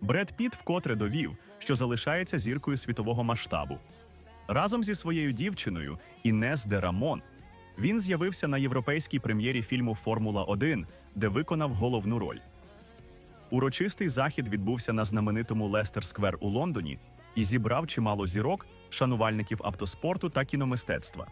Бред Піт вкотре довів, що залишається зіркою світового масштабу. Разом зі своєю дівчиною Інес де Рамон він з'явився на європейській прем'єрі фільму Формула 1, де виконав головну роль. Урочистий захід відбувся на знаменитому Лестер Сквер у Лондоні і зібрав чимало зірок, шанувальників автоспорту та кіномистецтва.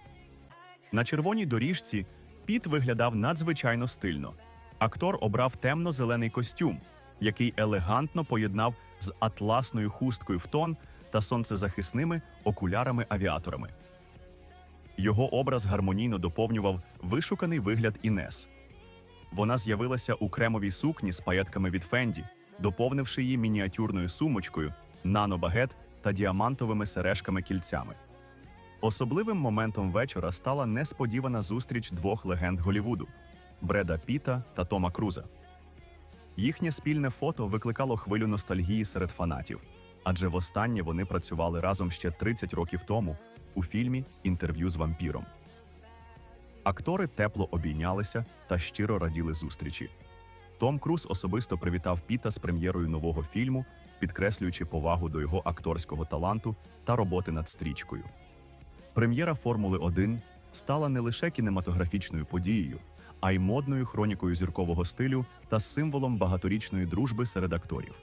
На червоній доріжці Піт виглядав надзвичайно стильно. Актор обрав темно-зелений костюм, який елегантно поєднав з атласною хусткою в тон та сонцезахисними окулярами-авіаторами. Його образ гармонійно доповнював вишуканий вигляд Інес. Вона з'явилася у кремовій сукні з паятками від Фенді, доповнивши її мініатюрною сумочкою, нанобагет та діамантовими сережками-кільцями. Особливим моментом вечора стала несподівана зустріч двох легенд Голівуду Бреда Піта та Тома Круза. Їхнє спільне фото викликало хвилю ностальгії серед фанатів, адже востаннє вони працювали разом ще 30 років тому у фільмі Інтерв'ю з вампіром. Актори тепло обійнялися та щиро раділи зустрічі. Том Круз особисто привітав Піта з прем'єрою нового фільму, підкреслюючи повагу до його акторського таланту та роботи над стрічкою. Прем'єра Формули 1 стала не лише кінематографічною подією, а й модною хронікою зіркового стилю та символом багаторічної дружби серед акторів.